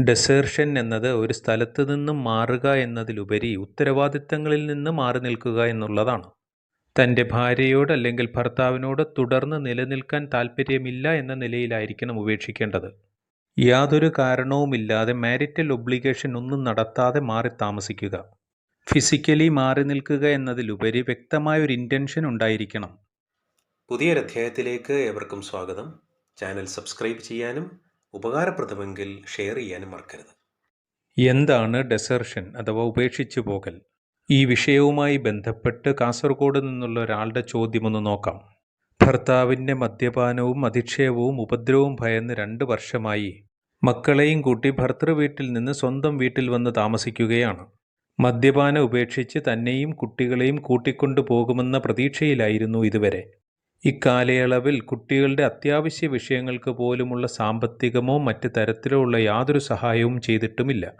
ഡെസേർഷൻ എന്നത് ഒരു സ്ഥലത്ത് നിന്നും മാറുക എന്നതിലുപരി ഉത്തരവാദിത്തങ്ങളിൽ നിന്ന് മാറി നിൽക്കുക എന്നുള്ളതാണ്. തന്റെ ഭാര്യയോട് അല്ലെങ്കിൽ ഭർത്താവിനോട് തുടർന്ന് നിലനിൽക്കാൻ താൽപ്പര്യമില്ല എന്ന നിലയിലായിരിക്കണം ഉപേക്ഷിക്കേണ്ടത്. യാതൊരു കാരണവുമില്ലാതെ മാരിറ്റൽ ഒബ്ലിഗേഷൻ ഒന്നും നടത്താതെ മാറി താമസിക്കുക. ഫിസിക്കലി മാറി നിൽക്കുക എന്നതിലുപരി വ്യക്തമായ ഒരു ഇന്റൻഷൻ ഉണ്ടായിരിക്കണം. പുതിയൊരധ്യായത്തിലേക്ക് ഏവർക്കും സ്വാഗതം. ചാനൽ സബ്സ്ക്രൈബ് ചെയ്യാനും ഉപകാരപ്രദമെങ്കിൽ ഷെയർ ചെയ്യാനും മറക്കരുത്. എന്താണ് ഡെസേർഷൻ അഥവാ ഉപേക്ഷിച്ചു പോകൽ? ഈ വിഷയവുമായി ബന്ധപ്പെട്ട് കാസർഗോഡ് നിന്നുള്ള ഒരാളുടെ ചോദ്യമൊന്ന് നോക്കാം. ഭർത്താവിന്റെ മദ്യപാനവും അധിക്ഷേപവും ഉപദ്രവവും ഭയന്ന് രണ്ട് വർഷമായി. മക്കളെയും കൂട്ടി ഭർത്തൃ വീട്ടിൽ നിന്ന് സ്വന്തം വീട്ടിൽ വന്ന് താമസിക്കുകയാണ്. മദ്യപാനം ഉപേക്ഷിച്ച് തന്നെയും കുട്ടികളെയും കൂട്ടിക്കൊണ്ടു പോകുമെന്ന പ്രതീക്ഷയിലായിരുന്നു ഇതുവരെ. ഇക്കാലയളവിൽ കുട്ടികളുടെ അത്യാവശ്യ വിഷയങ്ങൾക്ക് പോലുമുള്ള സാമ്പത്തികമോ മറ്റ് തരത്തിലോ ഉള്ള യാതൊരു സഹായവും ചെയ്തിട്ടുമില്ല.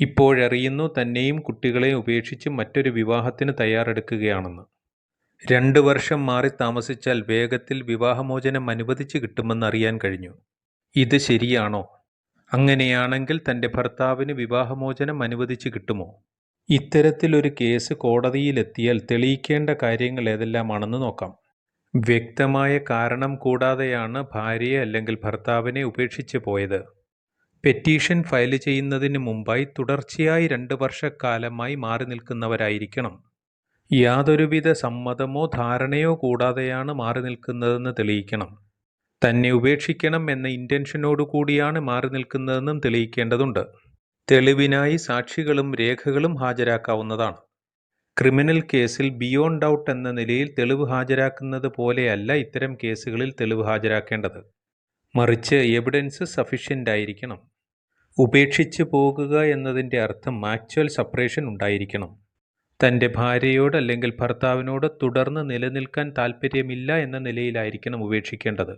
ഇപ്പോഴറിയുന്നു തന്നെയും കുട്ടികളെ ഉപേക്ഷിച്ച് മറ്റൊരു വിവാഹത്തിന് തയ്യാറെടുക്കുകയാണെന്ന്. രണ്ട് വർഷം മാറി താമസിച്ചാൽ വേഗത്തിൽ വിവാഹമോചനം അനുവദിച്ച് കിട്ടുമെന്ന് അറിയാൻ കഴിഞ്ഞു. ഇത് ശരിയാണോ? അങ്ങനെയാണെങ്കിൽ തന്റെ ഭർത്താവിന് വിവാഹമോചനം അനുവദിച്ച് കിട്ടുമോ? ഇത്തരത്തിലൊരു കേസ് കോടതിയിലെത്തിയാൽ തെളിയിക്കേണ്ട കാര്യങ്ങൾ ഏതെല്ലാമാണെന്ന് നോക്കാം. വ്യക്തമായ കാരണം കൂടാതെയാണ് ഭാര്യയെ അല്ലെങ്കിൽ ഭർത്താവിനെ ഉപേക്ഷിച്ച് പോയത്. പെറ്റീഷൻ ഫയൽ ചെയ്യുന്നതിന് മുമ്പായി തുടർച്ചയായി രണ്ട് വർഷക്കാലമായി മാറി നിൽക്കുന്നവരായിരിക്കണം. യാതൊരുവിധ സമ്മതമോ ധാരണയോ കൂടാതെയാണ് മാറി നിൽക്കുന്നതെന്ന് തെളിയിക്കണം. തന്നെ ഉപേക്ഷിക്കണം എന്ന ഇന്റൻഷനോടു കൂടിയാണ് മാറി നിൽക്കുന്നതെന്നും തെളിയിക്കേണ്ടതുണ്ട്. തെളിവിനായി സാക്ഷികളും രേഖകളും ഹാജരാക്കാവുന്നതാണ്. ക്രിമിനൽ കേസിൽ ബിയോണ്ട് ഡൗട്ട് എന്ന നിലയിൽ തെളിവ് ഹാജരാക്കുന്നത് പോലെയല്ല ഇത്തരം കേസുകളിൽ തെളിവ് ഹാജരാക്കേണ്ടത്. മറിച്ച് എവിഡൻസ് സഫീഷ്യന്റ് ആയിരിക്കണം ഉപേക്ഷിച്ച് പോകുക എന്നതിന്റെ അർത്ഥം ആക്ച്വൽ സപ്പറേഷൻ ഉണ്ടായിരിക്കണം. തന്റെ ഭാര്യയോട് അല്ലെങ്കിൽ ഭർത്താവിനോട് തുടർന്ന് നിലനിൽക്കാൻ താൽപ്പര്യമില്ല എന്ന നിലയിലായിരിക്കണം ഉപേക്ഷിക്കേണ്ടത്.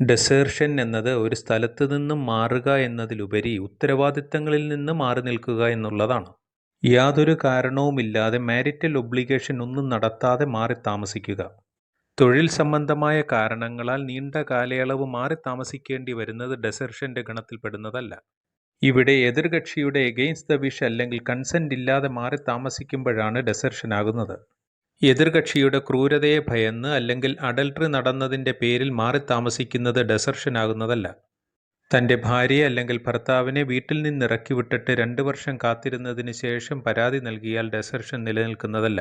ഡെസേർഷൻ എന്നത് ഒരു സ്ഥലത്ത് നിന്നും മാറുക എന്നതിലുപരി ഉത്തരവാദിത്തങ്ങളിൽ നിന്ന് മാറി നിൽക്കുക എന്നുള്ളതാണ്. യാതൊരു കാരണവുമില്ലാതെ മാരിറ്റൽ ഒബ്ലിഗേഷൻ ഒന്നും നടത്താതെ മാറി താമസിക്കുക. തൊഴിൽ സംബന്ധമായ കാരണങ്ങളാൽ നീണ്ട കാലയളവ് മാറി താമസിക്കേണ്ടി വരുന്നത് ഡെസർഷന്റെ ഗണത്തിൽപ്പെടുന്നതല്ല. ഇവിടെ എതിർകക്ഷിയുടെ എഗെയിൻസ്റ്റ് ദ വിഷ് അല്ലെങ്കിൽ കൺസെന്റ് ഇല്ലാതെ മാറി താമസിക്കുമ്പോഴാണ് ഡെസർഷൻ ആകുന്നത്. എതിർകക്ഷിയുടെ ക്രൂരതയെ ഭയന്ന് അല്ലെങ്കിൽ അഡൽട്ടറി നടന്നതിന്റെ പേരിൽ മാറി താമസിക്കുന്നത് ഡെസർഷൻ ആകുന്നതല്ല. തന്റെ ഭാര്യയെ അല്ലെങ്കിൽ ഭർത്താവിനെ വീട്ടിൽ നിന്ന് ഇറക്കി വിട്ടിട്ട് രണ്ട് വർഷം കാത്തിരുന്നതിന് ശേഷം പരാതി നൽകിയാൽ ഡെസർഷൻ നിലനിൽക്കുന്നതല്ല.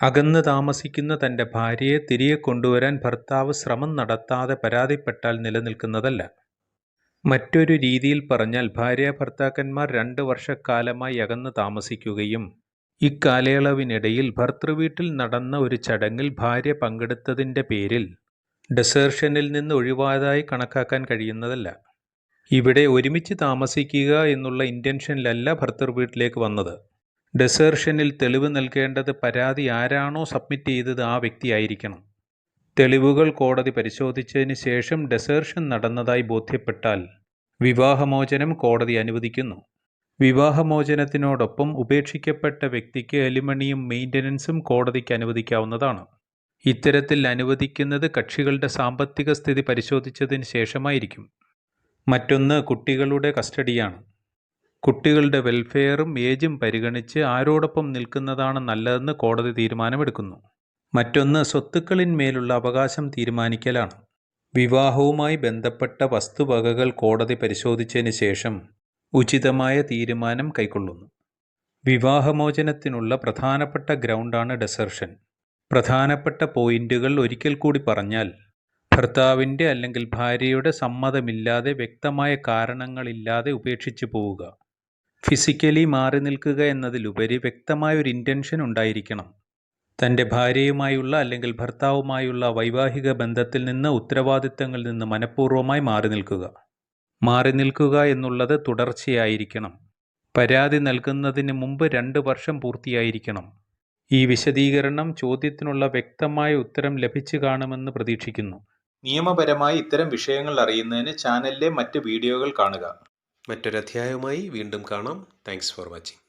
അകന്ന് താമസിക്കുന്ന തന്റെ ഭാര്യയെ തിരികെ കൊണ്ടുവരാൻ ഭർത്താവ് ശ്രമം നടത്താതെ പരാതിപ്പെട്ടാൽ നിലനിൽക്കുന്നതല്ല. മറ്റൊരു രീതിയിൽ പറഞ്ഞാൽ ഭാര്യ ഭർത്താക്കന്മാർ രണ്ട് വർഷക്കാലമായി അകന്ന് താമസിക്കുകയും ഇക്കാലയളവിനിടയിൽ ഭർത്തൃവീട്ടിൽ നടന്ന ഒരു ചടങ്ങിൽ ഭാര്യ പങ്കെടുത്തതിന്റെ പേരിൽ ഡെസേർഷനിൽ നിന്ന് ഒഴിവാതായി കണക്കാക്കാൻ കഴിയുന്നതല്ല. ഇവിടെ ഒരുമിച്ച് താമസിക്കുക എന്നുള്ള ഇന്റൻഷനിലല്ല ഭർത്തർ വീട്ടിലേക്ക് വന്നത്. ഡെസേർഷനിൽ തെളിവ് നൽകേണ്ടത് പരാതി ആരാണോ സബ്മിറ്റ് ചെയ്തത് ആ വ്യക്തിയായിരിക്കണം തെളിവുകൾ കോടതി പരിശോധിച്ചതിന് ശേഷം ഡെസേർഷൻ നടന്നതായി ബോധ്യപ്പെട്ടാൽ വിവാഹമോചനം കോടതി അനുവദിക്കുന്നു. വിവാഹമോചനത്തിനോടൊപ്പം ഉപേക്ഷിക്കപ്പെട്ട വ്യക്തിക്ക് എലിമണിയും മെയിന്റനൻസും കോടതിക്ക് അനുവദിക്കാവുന്നതാണ്. ഇത്തരത്തിൽ അനുവദിക്കുന്നത് കക്ഷികളുടെ സാമ്പത്തിക സ്ഥിതി പരിശോധിച്ചതിന് ശേഷമായിരിക്കും. മറ്റൊന്ന് കുട്ടികളുടെ കസ്റ്റഡിയാണ്. കുട്ടികളുടെ വെൽഫെയറും ഏജും പരിഗണിച്ച് ആരോടൊപ്പം നിൽക്കുന്നതാണ് നല്ലതെന്ന് കോടതി തീരുമാനമെടുക്കുന്നു. മറ്റൊന്ന് സ്വത്തുക്കളിന്മേലുള്ള അവകാശം തീരുമാനിക്കലാണ്. വിവാഹവുമായി ബന്ധപ്പെട്ട വസ്തുവകകൾ കോടതി പരിശോധിച്ചതിന് ശേഷം ഉചിതമായ തീരുമാനം കൈക്കൊള്ളുന്നു. വിവാഹമോചനത്തിനുള്ള പ്രധാനപ്പെട്ട ഗ്രൗണ്ടാണ് ഡെസർഷൻ. പ്രധാനപ്പെട്ട പോയിന്റുകൾ ഒരിക്കൽ കൂടി പറഞ്ഞാൽ ഭർത്താവിന്റെ അല്ലെങ്കിൽ ഭാര്യയുടെ സമ്മതമില്ലാതെ വ്യക്തമായ കാരണങ്ങളില്ലാതെ ഉപേക്ഷിച്ചു പോവുക. ഫിസിക്കലി മാറി നിൽക്കുക എന്നതിലുപരി വ്യക്തമായ ഒരു ഇന്റൻഷൻ ഉണ്ടായിരിക്കണം. തന്റെ ഭാര്യയുമായുള്ള അല്ലെങ്കിൽ ഭർത്താവുമായുള്ള വൈവാഹിക ബന്ധത്തിൽ നിന്ന് ഉത്തരവാദിത്തങ്ങളിൽ നിന്ന് മനഃപൂർവമായി മാറി നിൽക്കുക. മാറി നിൽക്കുക എന്നുള്ളത് തുടർച്ചയായിരിക്കണം. പരാതി നൽകുന്നതിന് മുമ്പ് രണ്ട് വർഷം പൂർത്തിയായിരിക്കണം. ഈ വിശദീകരണം ചോദ്യത്തിനുള്ള വ്യക്തമായ ഉത്തരം ലഭിച്ചു കാണുമെന്ന് പ്രതീക്ഷിക്കുന്നു. നിയമപരമായി ഇത്തരം വിഷയങ്ങൾ അറിയുന്നതിന് ചാനലിലെ മറ്റ് വീഡിയോകൾ കാണുക. മറ്റൊരധ്യായവുമായി വീണ്ടും കാണാം. Thanks for watching